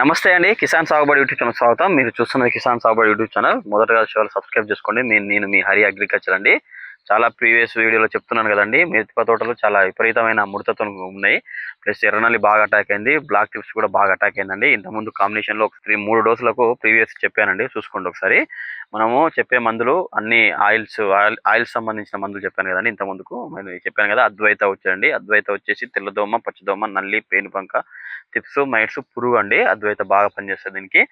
నమస్తే అండి. కిసాన్ సాగుబడి యూట్యూబ్ ఛానల్ స్వాగతం. మీరు చూస్తున్నది కిసాన్ సాగుబడి యూట్యూబ్ ఛానల్. మొదటగా సబ్స్క్రైబ్ చేసుకోండి. నేను మీ హరి అగ్రికల్చర్ అండి. చాలా ప్రీవియస్ వీడియోలో చెప్తున్నాను కదండి. మిరప తోటలు చాలా విపరీతమైన ముడతతో ఉన్నాయి. ప్లస్ ఎర్రనల్లి బాగా అటాక్ అయింది. బ్లాక్ టిప్స్ కూడా బాగా అటాక్ అయిందండి. ఇంతకుముందు కాంబినేషన్లో ఒక త్రీ మూడు డోసులకు ప్రీవియస్ చెప్పానండి. చూసుకోండి ఒకసారి. మనము చెప్పే మందులు అన్ని ఆయిల్స్ ఆయిల్ ఆయిల్స్ సంబంధించిన మందులు చెప్పాను కదండి ఇంత ముందుకు చెప్పాను కదా అద్వైత వచ్చాయండి అద్వైత వచ్చేసి తెల్లదోమ పచ్చదోమ నల్లి పేనుబంక టిప్స్ మైట్స్ పురుగు అండి. అద్వైత బాగా పనిచేస్తుంది దీనికి.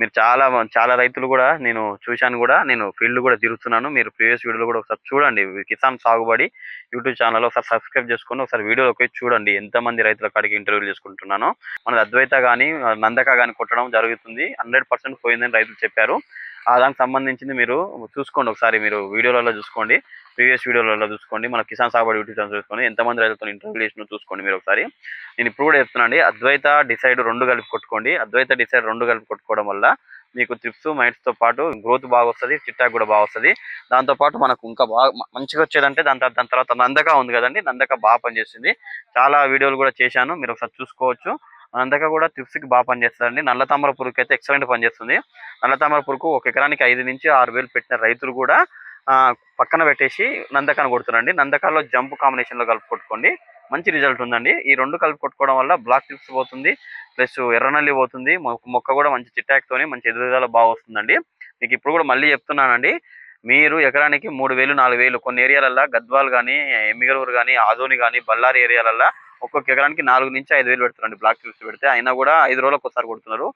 మీరు చాలా చాలా రైతులు కూడా నేను చూశాను కూడా. నేను ఫీల్డ్ కూడా తిరుగుతున్నాను. మీరు ప్రీవియస్ వీడియోలో కూడా ఒకసారి చూడండి. కిసాన్ సాగుబడి యూట్యూబ్ ఛానల్ ఒకసారి సబ్స్క్రైబ్ చేసుకుని ఒకసారి వీడియోలోకి పోయి చూడండి. ఎంతమంది రైతుల కాడికి ఇంటర్వ్యూలు చేసుకుంటున్నాను. మన అద్వైత కానీ నందక కానీ కొట్టడం జరుగుతుంది. హండ్రెడ్ పర్సెంట్ పోయిందని రైతులు చెప్పారు. దానికి సంబంధించింది మీరు చూసుకోండి ఒకసారి మీరు వీడియోలలో చూసుకోండి. ప్రీవియస్ వీడియోలలో చూసుకోండి. మన కిసాన్ సాగుబడి యూట్యూబ్ ఛానల్ చూసుకోండి ఎంతమంది రైతులతో ఇంటర్వ్యూ చేసిన చూసుకోండి మీరు ఒకసారి. నేను ఇప్పుడు కూడా చెప్తున్నా అండి అద్వైత డిసైడ్ రెండు కలిపి కొట్టుకోండి. అద్వైత డిసైడ్ రెండు కలిపి కొట్టుకోవడం వల్ల మీకు ట్రిప్స్ మైట్స్తో పాటు గ్రోత్ బాగా వస్తుంది చిట్టాక్ కూడా బాగా వస్తుంది. దాంతో పాటు మనకు ఇంకా బాగా మంచిగా వచ్చేదంటే దాని తర్వాత దాని తర్వాత నందక ఉంది కదండి నందక బాగా పనిచేస్తుంది చాలా వీడియోలు కూడా చేశాను మీరు ఒకసారి చూసుకోవచ్చు. నందక కూడా ట్రిప్స్కి బాగా పనిచేస్తుందండి. నల్ల తామరపురుకు అయితే ఎక్సలెంట్ పనిచేస్తుంది. నల్ల తామర పురుగు ఒక ఎకరానికి ఐదు నుంచి ఆరు వేలు పెట్టిన రైతులు కూడా పక్కన పెట్టేసి నందకాన్ని కొడుతున్నారండి. నందకాల్లో జంప్ కాంబినేషన్లో కలిపి కొట్టుకోండి. మంచి రిజల్ట్ ఉందండి. ఈ రెండు కలిపి కొట్టుకోవడం వల్ల బ్లాక్ టిప్స్ పోతుంది. ప్లస్ ఎర్రనల్లి పోతుంది. మొక్క కూడా మంచి చిట్టాక్తోని మంచి ఎదుగుదల బాగా వస్తుందండి. మీకు ఇప్పుడు కూడా మళ్ళీ చెప్తున్నానండి. మీరు ఎకరానికి మూడు వేలు నాలుగు వేలు కొన్ని ఏరియాలల్లో గద్వాల్ కానీ ఎమ్మిగలూరు కానీ ఆదోని కానీ బళ్ళారి ఏరియాలల్లో ఒక్కొక్క ఎకరానికి నాలుగు నుంచి ఐదు వేలు పెడుతున్నారండి బ్లాక్ చిప్స్ పెడితే. అయినా కూడా ఐదు రోజులకు ఒకసారి కొడుతున్నారు.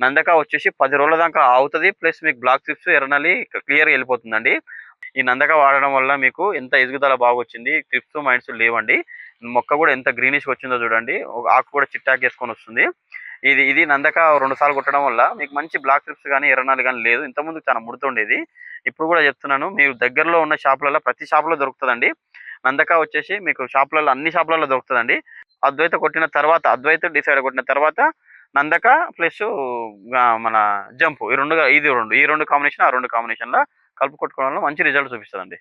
నందక వచ్చేసి పది రోజుల దాకా అవుతుంది ప్లస్ మీకు బ్లాక్ టిప్స్ ఎర్రనల్లి క్లియర్గా వెళ్ళిపోతుందండి. ఈ నందక వాడడం వల్ల మీకు ఎంత ఎదుగుదల బాగా వచ్చింది ట్రిప్స్ మైండ్స్ లేవండి. మొక్క కూడా ఎంత గ్రీనిష్ వచ్చిందో చూడండి. ఒక ఆకు కూడా చిట్టాక్ వేసుకొని వస్తుంది. ఇది ఇది నందక రెండు సార్లు కొట్టడం వల్ల మీకు మంచి బ్లాక్ ట్రిప్స్ కానీ ఎర్రనాలు కానీ లేదు. ఇంతకుముందు చాలా ముడుతుండేది. ఇప్పుడు కూడా చెప్తున్నాను మీరు దగ్గరలో ఉన్న షాపులలో ప్రతి షాపులో దొరుకుతుందండి. నందక వచ్చేసి మీకు షాపులలో అన్ని షాపులలో దొరుకుతుందండి. అద్వైత కొట్టిన తర్వాత అద్వైత డిసైడ్ కొట్టిన తర్వాత నందక ప్లస్ మన జంప్ ఈ రెండు ఇది రెండు ఈ రెండు కాంబినేషన్ ఆ రెండు కాంబినేషన్లో కలుపు కొట్టుకోవడంలో మంచి రిజల్ట్ చూపిస్తుందండి.